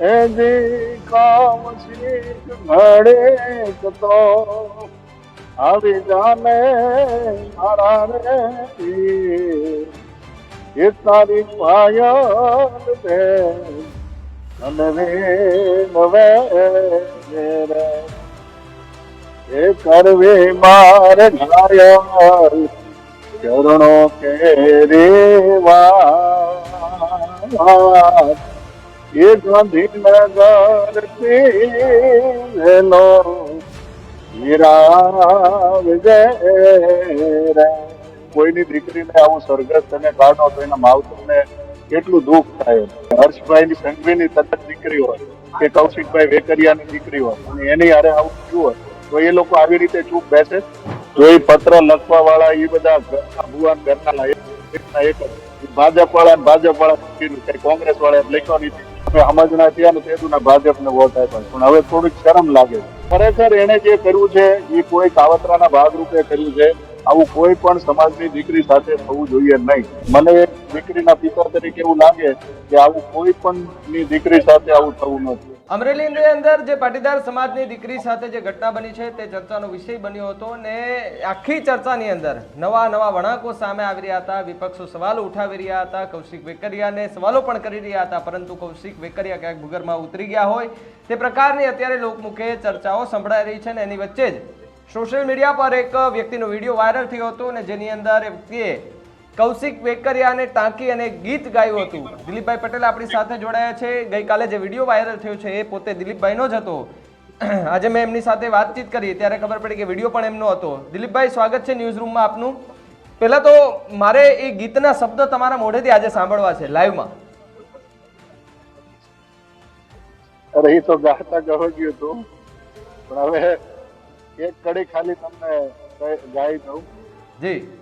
એજી કામ શીખ ઘડે તો? આવી જાને મારા રે એ તારી પાયલ દે અને રે નવે એ કરવે માર ઘાયલ ચરણો કે રેવા એ ગાંધીનગર હીરા રે. કોઈની દીકરીને આવું સરઘસ તમે કાઢો તો એના માવતરને કેટલું દુઃખ થાય. હર્ષભાઈની સંઘવીની સતત દીકરી હોય કે કૌશિકભાઈ વેકરિયાની દીકરી હોય અને એની હારે આવું થયું હોય, તો એ લોકો આવી રીતે ચૂપ બેસે? તો એ પત્ર લખવા વાળા એ બધા ભગવાન ઘરના એક. ભાજપ વાળા ભાજપ વાળા કોંગ્રેસ વાળા લખ્યો નથી. અમે સમજના થયા ને તેનું ના ભાજપને વોટ આપ્યા પણ હવે થોડીક શરમ લાગે છે. ખરેખર એને જે કર્યું છે, એ કોઈ કાવતરાના ભાગરૂપે કર્યું છે. આવું કોઈ પણ સમાજની દીકરી સાથે થવું જોઈએ નહીં. મને એક દીકરીના પિતા તરીકે એવું લાગે કે આવું કોઈ પણ ની દીકરી સાથે આવું થવું નથી અમરેલીની અંદર જે પાટીદાર સમાજની દીકરી સાથે જે ઘટના બની છે તે ચર્ચાનો વિષય બન્યો હતો ને આખી ચર્ચાની અંદર નવા નવા વણાંકો સામે આવી રહ્યા હતા, વિપક્ષો સવાલો ઉઠાવી રહ્યા હતા, કૌશિક વેકરિયાને સવાલો પણ કરી રહ્યા હતા, પરંતુ કૌશિક વેકરિયા ક્યાંક ભૂગર્ભમાં ઉતરી ગયા હોય તે પ્રકારની અત્યારે લોકમુખે ચર્ચાઓ સંભળાઈ રહી છે ને એની વચ્ચે જ સોશિયલ મીડિયા પર એક વ્યક્તિનો વીડિયો વાયરલ થયો હતો અને જેની અંદર વ્યક્તિએ કૌશિક વેકરિયાને ટાંકી અને ગીત ગાયું હતું. દિલીપભાઈ પટેલ આપણી સાથે જોડાયા છે. ગઈકાલે જે વીડિયો વાયરલ થયો છે એ પોતે દિલીપભાઈનો જ હતો. આજે મેં એમની સાથે વાતચીત કરી ત્યારે ખબર પડી કે વીડિયો પણ એમનો હતો. દિલીપભાઈ સ્વાગત છે ન્યૂઝ રૂમમાં આપનું. પહેલા તો મારે એ ગીતના શબ્દો તમારા મોઢેથી આજે સાંભળવા છે લાઈવમાં. અરે એ તો ગાતા ગયો ગયું હતું. પણ હવે એક કડી ખાલી તમને ગાઈ- ગાઈ દઉં. જી.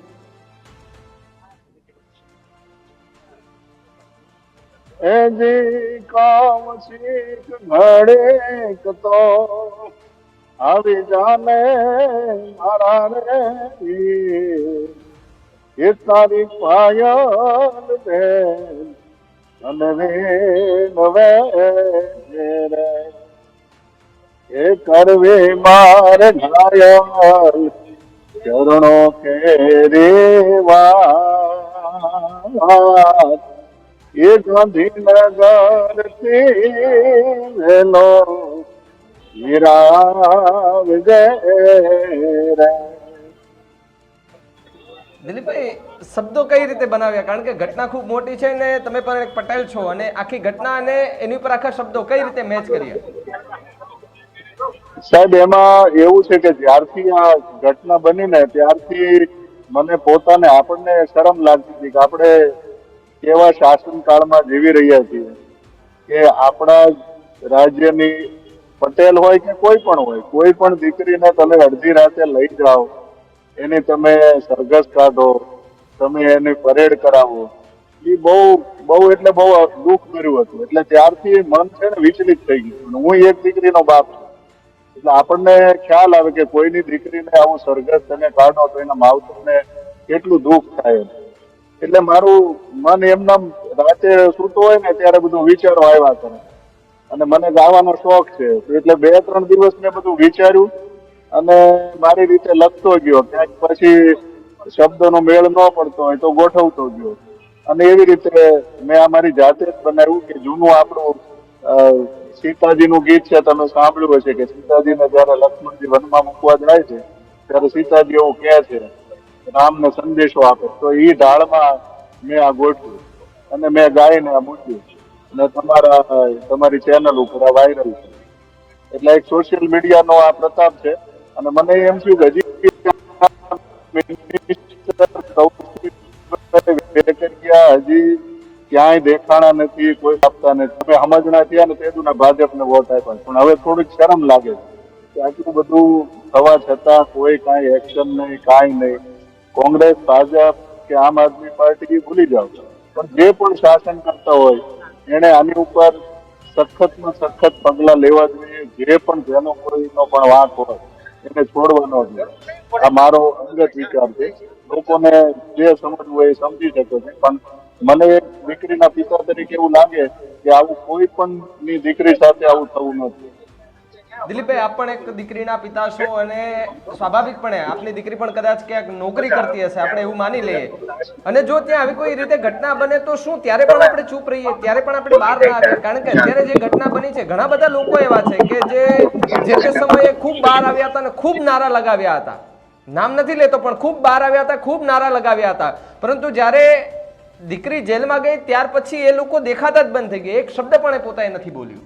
એજી કામ શીખ ઘડે તો. આવી જાને મારા રે એ તારી પાયલ દે અને નવે રે એ કરવે મારે ઘાયલ, ચરણો કે રેવા એ ગાંધીનગર વિજય દિલીપભાઈ શબ્દો કઈ રીતે બનાવ્યા? કારણ કે ઘટના ખૂબ મોટી છે ને તમે પણ એક પટેલ છો અને આખી ઘટના અને એની ઉપર આખા શબ્દો કઈ રીતે મેચ કર્યા સાહેબ એમાં એવું છે કે જ્યારથી આ ઘટના બની ને ત્યારથી મને પોતાને આપણને શરમ લાગતી હતી કે આપણે કેવા શાસન કાળમાં જીવી રહ્યા છીએ કે આપણા રાજ્યની પટેલ હોય કે કોઈ પણ હોય, કોઈ પણ દીકરીને તમે અડધી રાતે લઈ જાઓ, એની તમે સરઘસ કાઢો, તમે એની પરેડ કરાવો એ બહુ બહુ એટલે બહુ દુઃખ કર્યું હતું. એટલે ત્યારથી મન છે ને વિચલિત થઈ ગયું હું એક દીકરીનો બાપ છું. એટલે આપણને ખ્યાલ આવે કે કોઈની દીકરીને આવું સરઘસ તમે કાઢો તો એના માવતરને કેટલું દુઃખ થાય. એટલે મારું મન એમના રાતે સૂતો હોય ને ત્યારે બધું વિચારો આવ્યા કરે. અને મને ગાવાનો શોખ છે. એટલે બે ત્રણ દિવસ મેં બધું વિચાર્યું અને મારી રીતે લખતો ગયો. ક્યાંક પછી શબ્દનો મેળ ન પડતો હોય તો ગોઠવતો ગયો. અને એવી રીતે મેં આ મારી જાતે જ બનાવ્યું કે જૂનું આપણું સીતાજીનું ગીત છે, તમે સાંભળ્યું હશે કે સીતાજીને જયારે લક્ષ્મણજી વનમાં મૂકવા જાય છે, ત્યારે સીતાજી એવું કહે છે રામને સંદેશો આપે તો એ ઢાળમાં મેં આ ગોઠવ્યું અને મેં ગાઈને આ મૂક્યું અને તમારા, તમારી ચેનલ ઉપર આ વાયરલ છે. એટલે એક સોશિયલ મીડિયાનો આ પ્રતાપ છે. અને મને એમ થયું કે હજી ક્યાંય દેખાણા નથી, કોઈ આપતા નથી. તમે સમજણા થયા ને તેનું ભાજપને વોટ આપ્યા. પણ હવે થોડીક શરમ લાગે છે કે આટલું બધું થવા છતાં કોઈ કાંઈ એક્શન નહીં, કાંઈ નહીં. કોંગ્રેસ, ભાજપ કે આમ આદમી પાર્ટી ભૂલી જાવ પણ જે પણ શાસન કરતા હોય, એને આની ઉપર સખતમાં સખત પગલા લેવા જોઈએ. જે પણ જેનો કોઈનો પણ વાંક હોય, એને છોડવાનો છે આ મારો અંગત વિચાર છે. લોકોને જે સમજવું હોય એ સમજી શકે છે. પણ મને એક દીકરીના પિતા તરીકે એવું લાગે કે આવું કોઈ પણ ની દીકરી સાથે આવું થવું નથી. દિલીપભાઈ, આપ પણ એક દીકરીના પિતા છો અને સ્વાભાવિકપણે આપની દીકરી પણ કદાચ ક્યાંક નોકરી કરતી હશે, આપણે એવું માની લઈએ. અને જો ત્યાં આવી કોઈ રીતે ઘટના બને તો શું? ત્યારે પણ આપણે ચૂપ રહીએ, ત્યારે પણ આપણે બહાર ના આવીએ. કારણ કે અત્યારે જે ઘટના બની છે, ઘણા બધા લોકો એવા છે કે જે જે તે સમયે ખૂબ બહાર આવ્યા હતા અને ખૂબ નારા લગાવ્યા હતા. નામ નથી લેતો, પણ ખૂબ બહાર આવ્યા હતા, ખૂબ નારા લગાવ્યા હતા. પરંતુ જ્યારે દીકરી જેલમાં ગઈ, ત્યાર પછી એ લોકો દેખાતા જ બંધ થઈ ગયા. એક શબ્દ પણ એ પોતાએ નથી બોલ્યું.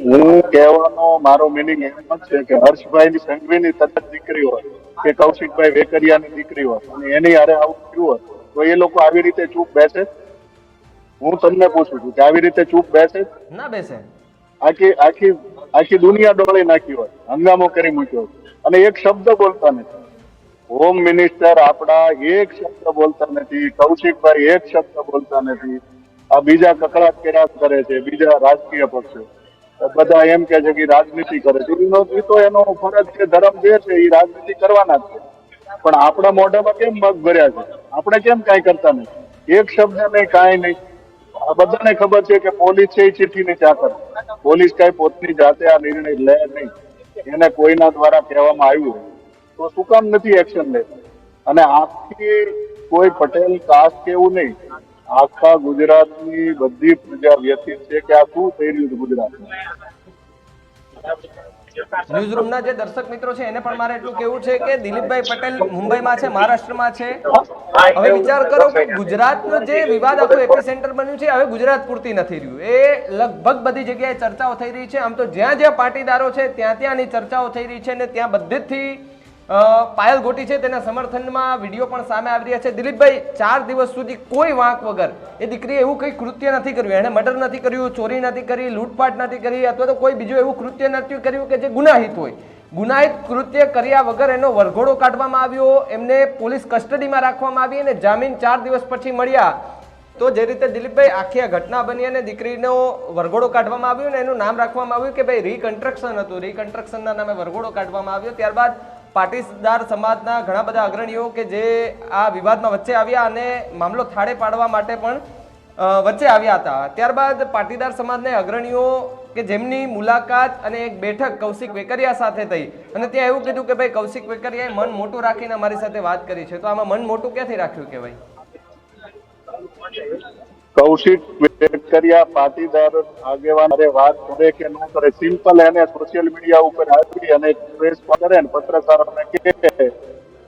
હું કહેવાનો મારો મિનિંગ એમ જ છે કે હર્ષભાઈ ની સંઘવીની તદ્દન દીકરી હોય કે કૌશિકભાઈ વેકરિયાની દીકરી હોય અને એની હારે આવું થયું હોય તો એ લોકો આવી રીતે ચૂપ બેસે? હું તમને પૂછું છું કે આવી રીતે ચૂપ બેસે? ના બેસે. આખી આખી આખી દુનિયા ડોળી નાખી હોય હંગામો કરી મૂક્યો અને એક શબ્દ બોલતા નથી. હોમ મિનિસ્ટર આપણા એક શબ્દ બોલતા નથી કૌશિકભાઈ એક શબ્દ બોલતા નથી. આ બીજા કકડાટ કર્યા કરે છે, બીજા રાજકીય પક્ષો. બધા એમ કે છે કે રાજનીતિ કરે છે. તો એનો ફરજ છે, ધર્મ જે છે એ રાજનીતિ કરવાના છે. પણ આપણા મોઢામાં કેમ મગ ભર્યા છે? આપણે કેમ કાંઈ કરતા નથી? એક શબ્દ નહીં કાંઈ નહીં. આ બધાને ખબર છે કે પોલીસ છે એ ચિઠ્ઠીની ચાકર પોલીસ કઈ પોતની જાતે આ નિર્ણય લે નહીં. એને કોઈના દ્વારા કહેવામાં આવ્યું તો શું કામ નથી એક્શન લે અને આખી કોઈ પટેલ કાસ્ટ કે એવું નહીં. આખા ગુજરાતની બધી પ્રજા વ્યથિત છે કે આ શું થઈ રહ્યું છે ગુજરાતમાં? ન્યૂઝ રૂમના જે દર્શક મિત્રો છે, એને પણ મારે એટલું કેવું છે કે દિલીપભાઈ પટેલ મુંબઈમાં છે, મહારાષ્ટ્રમાં છે. હવે વિચાર કરો કે ગુજરાતનો જે વિવાદ આખો એપિસેન્ટર બન્યું છે, હવે ગુજરાત પૂરતી નથી રહ્યું. એ લગભગ બધી જગ્યાએ ચર્ચાઓ થઈ રહી છે. આમ તો જ્યાં જ્યાં પાટીદારો છે, ત્યાં ત્યાંની ચર્ચાઓ થઈ રહી છે અને ત્યાં બધેથી પાયલ ગોટી છે, તેના સમર્થનમાં વીડિયો પણ સામે આવી રહ્યા છે. દિલીપભાઈ, ચાર દિવસ સુધી કોઈ વાંક વગર. એ દીકરીએ એવું કંઈ કૃત્ય નથી કર્યું. એણે મર્ડર નથી કર્યું, ચોરી નથી કરી, લૂંટફાટ નથી કરી, અથવા તો કોઈ બીજું એવું કૃત્ય નથી કર્યું કે જે ગુનાહિત હોય. ગુનાહિત કૃત્ય કર્યા વગર એનો વરઘોડો કાઢવામાં આવ્યો. એમને પોલીસ કસ્ટડીમાં રાખવામાં આવી અને જામીન ચાર દિવસ પછી મળ્યા. તો જે રીતે દિલીપભાઈ આખી આ ઘટના બની અને દીકરીનો વરઘોડો કાઢવામાં આવ્યો ને એનું નામ રાખવામાં આવ્યું કે ભાઈ રીકન્સ્ટ્રક્શન હતું. રીકન્સ્ટ્રક્શનના નામે વરઘોડો કાઢવામાં આવ્યો. ત્યારબાદ પાટીદાર સમાજના ઘણા બધા અગ્રણીઓ કે જે આ વિવાદમાં વચ્ચે આવ્યા અને મામલો થાળે પાડવા માટે પણ વચ્ચે આવ્યા હતા. ત્યારબાદ પાટીદાર સમાજના અગ્રણીઓ કે જેમની મુલાકાત અને એક બેઠક કૌશિક વેકરિયા સાથે થઈ અને ત્યાં એવું કીધું કે ભાઈ કૌશિક વેકરિયાએ મન મોટું રાખીને અમારી સાથે વાત કરી છે. તો આમાં મન મોટું ક્યાંથી રાખ્યું કે ભાઈ કૌશિક વેકરિયા, પાટીદાર આગેવાન વાત કરે કે ન કરે સિમ્પલ એને સોશિયલ મીડિયા ઉપર આપી અને પ્રેસ કરે ને પત્રકારોને કે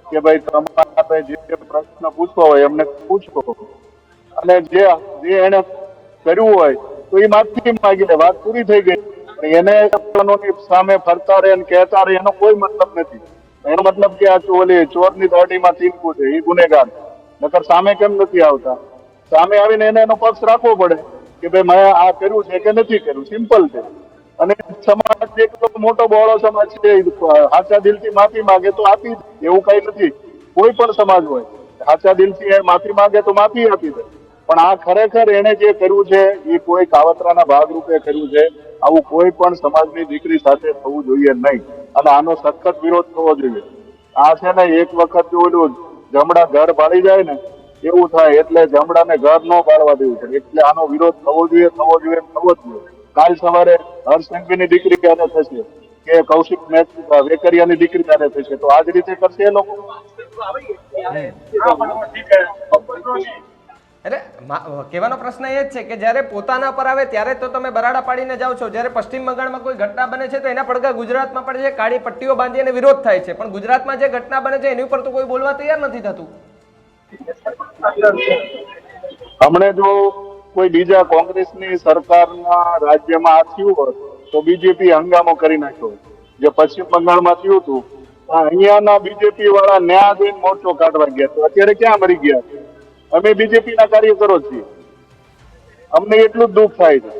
કે ભાઈ તમારે જે પ્રશ્ન પૂછવો હોય એમને પૂછો. અને જે જે એને કર્યું હોય તો એ માફી માંગી લે વાત પૂરી થઈ ગઈ. એને સામે ફરતા રહે અને કહેતા રહે એનો કોઈ મતલબ નથી. એનો મતલબ કે આ ચોલી ચોરની દોડીમાં તીનકું છે, એ ગુનેગાર. નકર સામે કેમ નથી આવતા? સામે આવીને એને એનો પક્ષ રાખવો પડે કે ભાઈ મેં આ કર્યું છે કે નથી કર્યું. સિમ્પલ છે. અને સમાજ એટલો મોટો બહોળો સમાજ છે સાચા દિલથી માફી માંગે તો આપી. એવું કઈ નથી. કોઈ પણ સમાજ હોય. સાચા દિલથી એ માફી માંગે તો માફી આપી દે. પણ આ ખરેખર એને જે કર્યું છે, એ કોઈ કાવતરાના ભાગરૂપે કર્યું છે. આવું કોઈ પણ સમાજની દીકરી સાથે થવું જોઈએ નહીં. અને આનો સખત વિરોધ થવો જોઈએ. આ છે ને એક વખત જો. ઓલું જમણા ઘર ભાળી જાય ને એવું થાય એટલે જમડાને ઘર ન પાડવા દેવું છે. એટલે આનો વિરોધ થવો જોઈએ થવો જોઈએ, થવો જ જોઈએ. કાલ સવારે હર્ષ સંઘવીની દીકરી ક્યારે થશે? કે કૌશિક વેકરિયાની દીકરી ક્યારે થશે? તો આ જ રીતે કરશે એ લોકો? કહેવાનો પ્રશ્ન એ જ છે કે જ્યારે પોતાના પર આવે ત્યારે તો તમે બરાડા પાડીને જાઓ છો. જ્યારે પશ્ચિમ બંગાળમાં કોઈ ઘટના બને છે તો એના પડઘા ગુજરાતમાં પડે છે, કાળી પટ્ટીઓ બાંધી અને વિરોધ થાય છે. પણ ગુજરાતમાં જે ઘટના બને છે એની ઉપર તો કોઈ બોલવા તૈયાર નથી થતું. હમણે જો કોઈ બીજા કોંગ્રેસની સરકારના રાજ્યમાં આ થયું હોત તો બીજેપી હંગામો કરી નાખ્યો. જે પશ્ચિમ બંગાળમાં થયું હતું અહીંયાના બીજેપી વાળા ન્યા જઈને મોરચો કાઢવા ગયા તો અત્યારે ક્યાં મરી ગયા અમે બીજેપી ના કાર્યકરો છીએ. અમને એટલું જ દુઃખ થાય છે.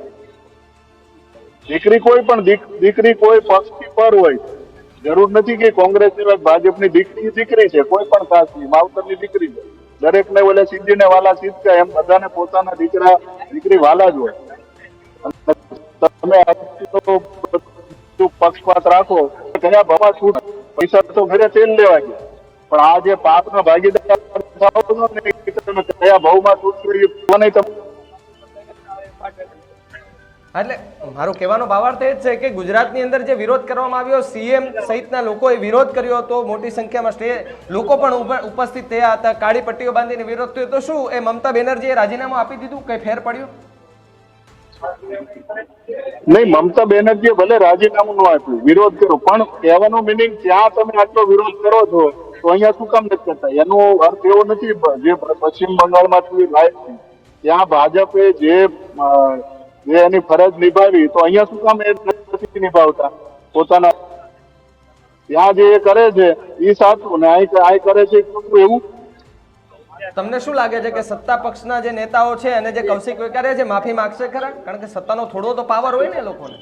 દીકરી કોઈ પણ દીકરી કોઈ પક્ષથી પર હોય, જરૂર નથી કે કોંગ્રેસ સિવાય ભાજપની દીકરી દીકરી છે, કોઈ પણ કાસ્ટની માવતરની દીકરી છે. દરેક ને ઓલે સિદ્ધિને વાલા, સિદ્ધ એમ બધાને પોતાના દીકરા, દીકરી વાલા જ હોય. તમે પક્ષપાત રાખો. કયા ભવા છૂટ, પૈસા તો ઘરે તેલ લેવા ગયા. પણ આ જે પાપના ભાગીદાર કયા ભાવમાં છૂટશો એ મને તમે એટલે મારો કહેવાનો ભાવાર્થ એ જ છે કે ગુજરાતની અંદર જે વિરોધ કરવામાં આવ્યો, સીએમ સહિતના લોકોએ વિરોધ કર્યો હતો, મોટી સંખ્યામાં સ્ટે, લોકો પણ ઉપસ્થિત થયા હતા. કાળી પટ્ટીઓ બાંધીને વિરોધ થયો તો શું? એ મમતા બેનર્જીએ રાજીનામું આપી દીધું? કઈ ફેર પડ્યું? નહીં, મમતા બેનર્જીએ ભલે રાજીનામું ન આપ્યું, વિરોધ કર્યો. પણ કહેવાનો મિનિંગ ત્યાં તમે આટલો વિરોધ કરો છો, તો અહીંયા શું કામ નથી કરતા? એનો અર્થ એવો નથી, જે પશ્ચિમ બંગાળમાંથી લાઈવ છે. ત્યાં ભાજપે જે જે એની ફરજ નિભાવી તો અહીંયા શું કામ એ નથી નિભાવતા? પોતાના ત્યાં જે એ કરે છે એ સાચું ને અહીં અહીં કરે છે એવું? તમને શું લાગે છે કે સત્તા પક્ષના જે નેતાઓ છે અને જે કૌશિક વેકારે છે માફી માંગશે ખરા? કારણ કે સત્તાનો થોડો તો પાવર હોય ને લોકોને.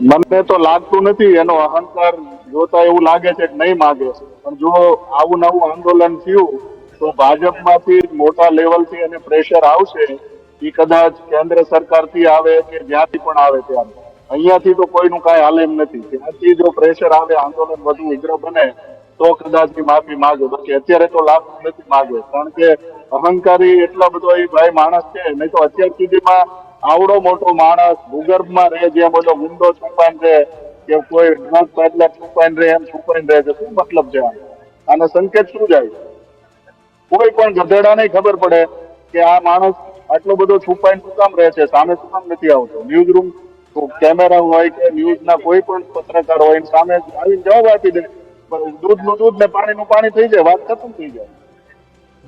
મને તો લાગતું નથી એનો અહંકાર જોતા એવું લાગે છે કે નહીં માગે. પણ જો આવું નવું આંદોલન થયું તો ભાજપમાંથી મોટા લેવલથી એને પ્રેશર આવશે. એ કદાચ કેન્દ્ર સરકારથી આવે કે જ્યાંથી પણ આવે ત્યાં અહીંયાથી તો કોઈનું કાંઈ હાલ એમ નથી. ત્યાંથી જો પ્રેશર આવે, આંદોલન વધુ ઉગ્ર બને, તો કદાચ માફી માગે. બાકી અત્યારે તો લાભ નથી માગે. કારણ કે અહંકારી એટલા બધો એ ભાઈ માણસ છે, નહીં તો અત્યાર સુધીમાં આવડો મોટો માણસ ભૂગર્ભમાં રહે, જેમ બધો ગુંડો છુપાઈને રહે, કે કોઈ ડ્રગ પેડલર છુપાઈને રહે, એમ છુપાઈને રહે છે શું મતલબ છે આનો? સંકેત શું જાય? કોઈ પણ ગધેડાને ખબર પડે કે આ માણસ આટલો બધો છુપાઈને શું કામ રહે છે? સામે શું કામ નથી આવતો? ન્યૂઝ રૂમ કેમેરા હોય કે ન્યૂઝના કોઈ પણ પત્રકાર હોય સામે આવીને જવાબ આપી દે. પણ દૂધનું દૂધ ને પાણીનું પાણી થઈ જાય, વાત ખતમ થઈ જાય.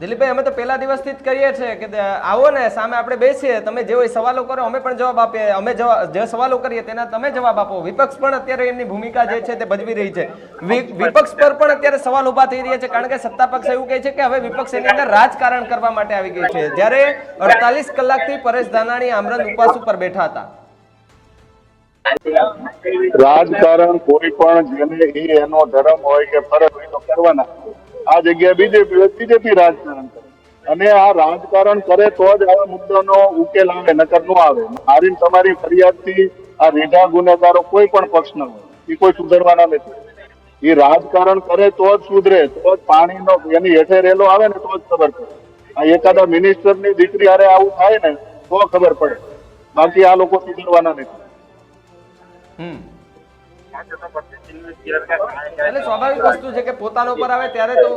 દિલીપભાઈ, અમે તો પહેલા દિવસથી જ કરીએ છીએ કે આવો ને, સામે આપણે બેસીએ. તમે જે સવાલો કરો, અમે પણ જવાબ આપીએ. અમે જે સવાલો કરીએ તેના તમે જવાબ આપો. વિપક્ષ પણ અત્યારે એમની ભૂમિકા જે છે તે ભજવી રહી છે. વિપક્ષ પર પણ અત્યારે સવાલ ઊભા થઈ રહ્યા છે, કારણ કે સત્તા પક્ષ એવું કહે છે કે હવે વિપક્ષ એની અંદર રાજકારણ કરવા માટે આવી ગઈ છે. જ્યારે અડતાલીસ કલાકથી પરેશ ધાનાણી આમરણ ઉપવાસ ઉપર બેઠા હતા. રાજકારણ કોઈ પણ જેને એનો ધર્મ હોય કે ફરજ હોય તો કરવાના. આ જગ્યા બીજેપી બીજેપી રાજકારણ કરે. અને આ રાજકારણ કરે તો જ આવા મુદ્દાનો ઉકેલ આવે નકર નો આવે. મારી તમારી ફરિયાદથી આ રેઢા ગુનેગારો કોઈ પણ પક્ષના હોય. એ કોઈ સુધરવાના નથી. એ રાજકારણ કરે તો જ સુધરે તો જ પાણીનો એની હેઠે રેલો આવે ને તો જ ખબર પડે. આ એકાદા મિનિસ્ટરની દીકરી હારે આવું થાય ને તો ખબર પડે. બાકી આ લોકો સુધરવાના નથી. હમ. એટલે સ્વાભાવિક વસ્તુ છે કે પોતાના ઉપર આવે ત્યારે તો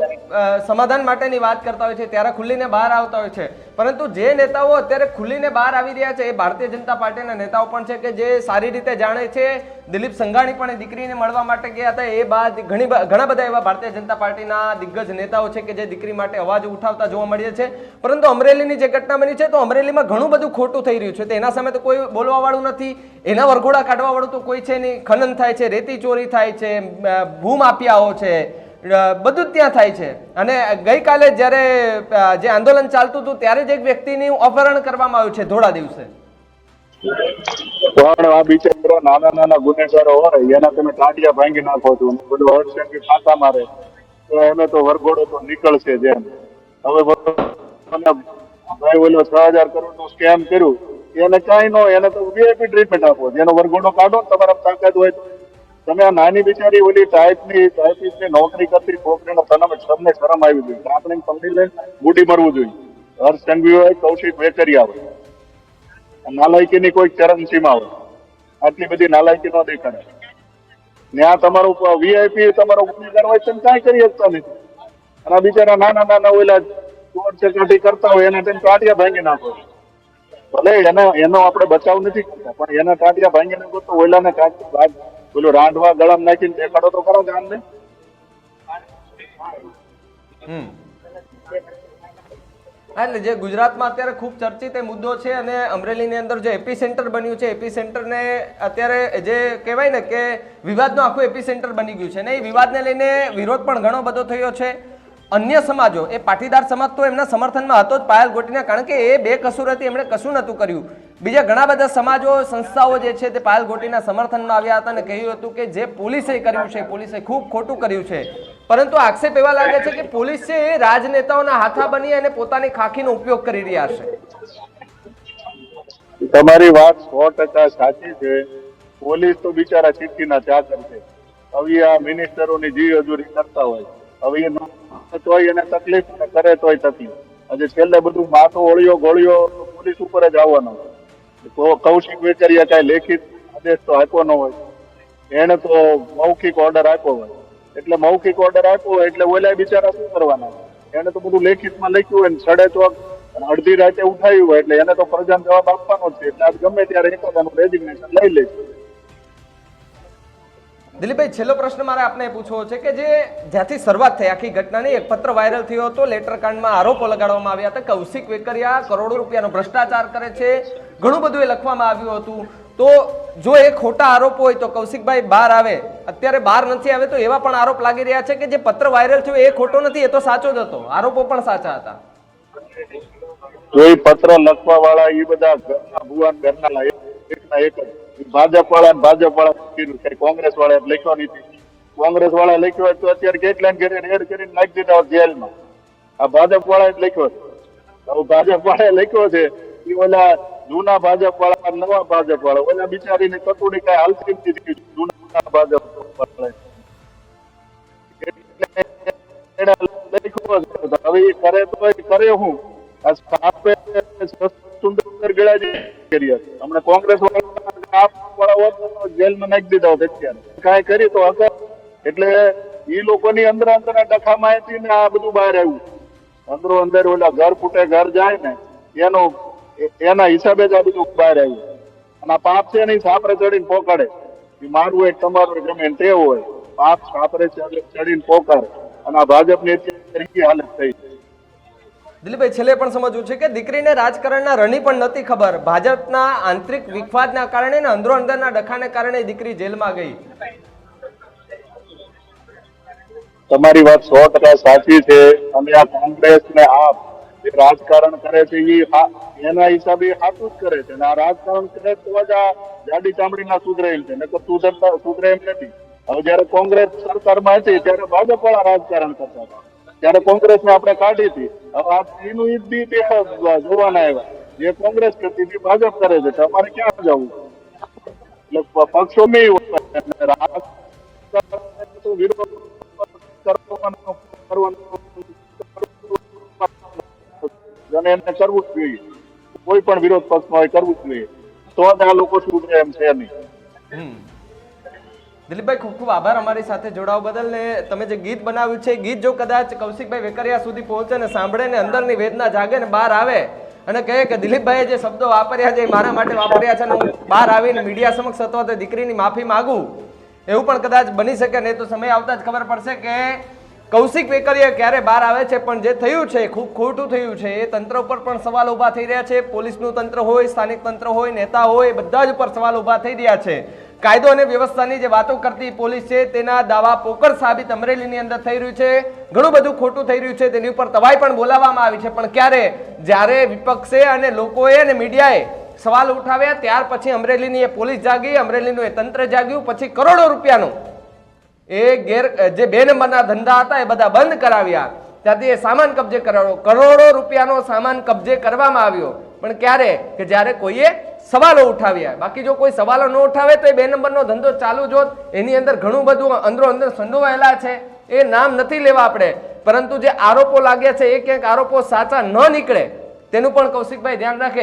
સમાધાન માટેની વાત કરતા હોય છે, ત્યારે ખુલ્લીને બહાર આવતા હોય છે. પરંતુ જે નેતાઓ અત્યારે ખુલ્લીને બહાર આવી રહ્યા છે, એ ભારતીય જનતા પાર્ટીના નેતાઓ પણ છે કે જે સારી રીતે જાણે છે. દિલીપ સંઘાણી પણ એ દીકરીને મળવા માટે ગયા હતા. એ બાદ ઘણી ઘણા બધા એવા ભારતીય જનતા પાર્ટીના દિગ્ગજ નેતાઓ છે કે જે દીકરી માટે અવાજ ઉઠાવતા જોવા મળીએ છે. પરંતુ અમરેલીની જે ઘટના બની છે, તો અમરેલીમાં ઘણું બધું ખોટું થઈ રહ્યું છે. તો એના સામે તો કોઈ બોલવા વાળું નથી. એના વરઘોડા કાઢવા વાળું તો કોઈ છે નહીં. ખનન થાય છે, રેતી ચોરી થાય છે અ, ભૂમાફિયાઓ છે બધું ત્યાં થાય છે. અને ગઈકાલે જ્યારે જે આંદોલન ચાલતું હતું ત્યારે જ એક વ્યક્તિનું અપહરણ કરવામાં આવ્યું છે ધોળા દિવસે. પણ આ બિચારો નાના નાના ગુનેગારો હોય એના તમે ટાંટિયા ભાંગી નાખો છો બધું હર્ષ ફાંકા મારે તો એને તો વરઘોડો તો નીકળશે જેમ હવે ભાઈ ઓલો છ હજાર કરોડનું સ્કેમ કર્યું. એને કઈ નો એને તો વીઆઈપી ટ્રીટમેન્ટ આપો જેનો વરઘોડો કાઢો તમારા તાકાત હોય તો. તમે આ નાની બિચારી ઓલી ટાઈપની ટાઈપિસ્ટની નોકરી કરતી છોકરીનો તને તમને શરમ આવી જોઈએ. આપણે પકડી લઈને બુડી મરવું જોઈએ. હર્ષ સંઘવી હોય કૌશિક વેકરિયા હોય. નાલાયકીની કોઈ ચરમસીમા હોય. આટલી બધી નાલાયકી ન દેખાડે. ત્યાં તમારું વીઆઈપી તમારો ગુનેગાર હોય તમે કાંઈ કરી શકતા નથી. અને આ બિચારા નાના નાના ઓલા ચોર ચકાટી કરતા હોય, એને તમે ટાંટિયા ભાંગી નાખો. ભલે એનો એનો આપણે બચાવ નથી કરતા, પણ એના ટાંટિયા ભાંગી નાખો તો ઓલાને ભાગ પેલું રાંધવા ગળામાં નાખીને દેખાડો તો કરો ગામને? હમ. એટલે જે ગુજરાતમાં અત્યારે ખૂબ ચર્ચિત એ મુદ્દો છે અને અમરેલીની અંદર જે એપી સેન્ટર બન્યું છે એપી સેન્ટરને અત્યારે જે કહેવાય ને કે વિવાદનું આખું એપી સેન્ટર બની ગયું છે. ને એ વિવાદને લઈને વિરોધ પણ ઘણો બધો થયો છે. અન્ય સમાજો, એ પાટીદાર સમાજ તો એમના સમર્થનમાં હતો જ પાયલ ગોટીના, કારણ કે એ બે કસૂર હતી એમણે કશું નહોતું કર્યું. બીજા ઘણા બધા સમાજો, સંસ્થાઓ જે છે તે પાયલ ગોટીના સમર્થનમાં આવ્યા હતા અને કહ્યું હતું કે જે પોલીસે કર્યું છે પોલીસે ખૂબ ખોટું કર્યું છે. પરંતુ આક્ષેપ એવા લાગે છે કે પોલીસ એ રાજનેતાઓના હાથા બની અને પોતાની ખાખીનો ઉપયોગ કરી રહ્યા છે. તમારી વાત સો ટકા સાચી છે. પોલીસ તો બિચારા ચીઠીના ચાકર છે. હવે આ મિનિસ્ટરોની જી હજુરી કરતા હોય. હવે એ તોય એને તકલીફ અને કરે તોય તકલીફ આજે છેલ્લે બધું માથું ઓળિયો, ગોળિયો, પોલીસ ઉપર જ આવવાનો. તો કૌશિક વેચરિયા કાંઈ લેખિત આદેશ તો આપ્યો ન હોય. એને તો મૌખિક ઓર્ડર આપ્યો હોય. એટલે મૌખિક ઓર્ડર આપ્યો હોય એટલે ઓલા બિચારા શું કરવાના? એને તો બધું લેખિતમાં લખ્યું હોય ને સડે ચોક અડધી રાતે ઉઠાવ્યું હોય એટલે એને તો પ્રજાને જવાબ આપવાનો છે. એટલે ગમે ત્યારે એક રેઝિગ્નેશન લઈ લેજો દિલીપભાઈ, છેલ્લો પ્રશ્ન મારે આપને પૂછવો છે કે જે જ્યાંથી શરૂઆત થઈ આખી ઘટનાની, એક પત્ર વાયરલ થયો હતો, લેટર કાંડમાં આરોપો લગાડવામાં આવ્યા હતા, કૌશિક વેકરિયા કરોડો રૂપિયાનો ભ્રષ્ટાચાર કરે છે, ઘણું બધું એ લખવામાં આવ્યું હતું. તો જો એ ખોટા આરોપ હોય તો કૌશિકભાઈ બહાર આવે. અત્યારે બહાર નથી આવે તો એવા પણ આરોપ લાગી રહ્યા છે કે જે પત્ર વાયરલ થયો એ ખોટો નથી, એ તો સાચો જ હતો. આરોપો પણ સાચા હતા. એ પત્ર લખવા વાળા એ બધા ઘરના ભુવાન ઘરના એક ના એક જ. ભાજપ વાળા ભાજપ વાળા કીધું કે કોંગ્રેસ વાળા લખ્યો નથી. કોંગ્રેસ વાળા લખ્યો હોય તો અત્યારે કેટલા ઘરે રેડ કરીને નાખી દીધા હોત જેલમાં. આ ભાજપ વાળા લખ્યો છે. ભાજપ વાળા લખ્યો છે એ ઓલા જૂના ભાજપ વાળા નવા ભાજપ વાળા ઓલા બિચારીની કટુડી કઈ હાલતી નથી જૂના ભાજપ કોંગ્રેસ વાળા જેલમાં નાખી દીધા હોત અત્યારે. કાંઈ કરી તો હકર એટલે એ લોકોની અંદર અંદર ડખામાં હતી ને આ બધું બહાર આવ્યું. અંદરો અંદર ઓલા ઘર ફૂટે ઘર જાય ને, એનો એના હિસાબે જ આ બધું બહાર આવ્યું. અને આ પાપ છે નહીં સાપરે ચડીને પોકાડે. મારું હોય તમારું ગમે ટેવ હોય. પાપ સાપરે ચડી- ચડીને પોકાડે. અને આ ભાજપની અત્યારે હાલત થઈ છે. દિલીપભાઈ, છેલ્લે પણ સમજવું છે કે દીકરીને રાજકારણના રણી પણ નથી ખબર. ભાજપના આંતરિક વિખવાદના કારણે ને અંદરો અંદરના ડખાને કારણે દીકરી જેલમાં ગઈ. તમારી વાત સો ટકા સાચી છે. અને આ કોંગ્રેસ ને આપ જે રાજકારણ કરે છે એ એના હિસાબે સાચું જ કરે છે. અને આ રાજકારણ કરે તો જ આ જાડી ચામડીના સુધરેલ છે. નકર સુધરતા, સુધરે એમ નથી. હવે જયારે કોંગ્રેસ સરકારમાં હતી, ત્યારે ભાજપ વાળા રાજકારણ કરતા હતા. ત્યારે કોંગ્રેસ ને આપણે કાઢી હતી. હવે એનું ઈદ બી તે જોવાના આવ્યા. જે કોંગ્રેસ કરતી હતી ભાજપ કરે છે. અમારે ક્યાં જવું? એટલે પક્ષો કરવાનો અને એને કરવું જ જોઈએ. કોઈ પણ વિરોધ પક્ષમાં હોય, કરવું જ જોઈએ. તો જ આ લોકો સુધરે એમ છે નહીં. દિલીપભાઈ, ખૂબ ખૂબ આભાર અમારી સાથે જોડાવા બદલ ને તમે જે ગીત બનાવ્યું છે ગીત જો કદાચ કૌશિકભાઈ વેકરિયા સુધી પહોંચે ને સાંભળે ને અંદરની વેદના જાગે ને બહાર આવે અને કહે કે દિલીપભાઈએ જે શબ્દો વાપર્યા છે એ મારા માટે વાપર્યા છે અને હું બહાર આવીને મીડિયા સમક્ષ અથવા તો દીકરીની માફી માગું, એવું પણ કદાચ બની શકે નહીં તો સમય આવતા જ ખબર પડશે કે કૌશિક વેકરિયા ક્યારે બહાર આવે છે, પણ જે થયું છે, ખૂબ ખોટું થયું છે, એ તંત્ર ઉપર પણ સવાલ ઊભા થઈ રહ્યા છે, પોલીસનું તંત્ર હોય, સ્થાનિક તંત્ર હોય, નેતા હોય બધા જ ઉપર સવાલ ઊભા થઈ રહ્યા છે. કાયદો અને વ્યવસ્થાની જે વાતો કરતી પોલીસ છે, તેના દાવા પોકર સાબિત અમરેલીની અંદર થઈ રહ્યું છે. ઘણું બધું ખોટું થઈ રહ્યું છે, તેની ઉપર તવાઈ પણ બોલાવવામાં આવી છે. પણ ક્યારે? જ્યારે વિપક્ષે અને લોકોએ અને મીડિયાએ સવાલ ઉઠાવ્યા, ત્યાર પછી અમરેલીની એ પોલીસ જાગી, અમરેલીનું એ તંત્ર જાગ્યું, પછી કરોડો રૂપિયાનું એ ગેર, જે બે નંબરના ધંધા હતા, એ બધા બંધ કરાવ્યા. ત્યાંથી એ સામાન કબજે કરાવ્યો. કરોડો રૂપિયાનો સામાન કબજે કરવામાં આવ્યો. પણ ક્યારે? કે જ્યારે કોઈએ સવાલો ઉઠાવ્યા બાકી જો કોઈ સવાલો ન ઉઠાવે તો એ બે નંબરનો ધંધો ચાલુ જોત. એની અંદર ઘણું બધું અંદરો અંદર સંડોવાયેલા છે. એ નામ નથી લેવા આપણે. પરંતુ જે આરોપો લાગ્યા છે એ ક્યાંક આરોપો સાચા ન નીકળે, તેનું પણ કૌશિકભાઈ ધ્યાન રાખે.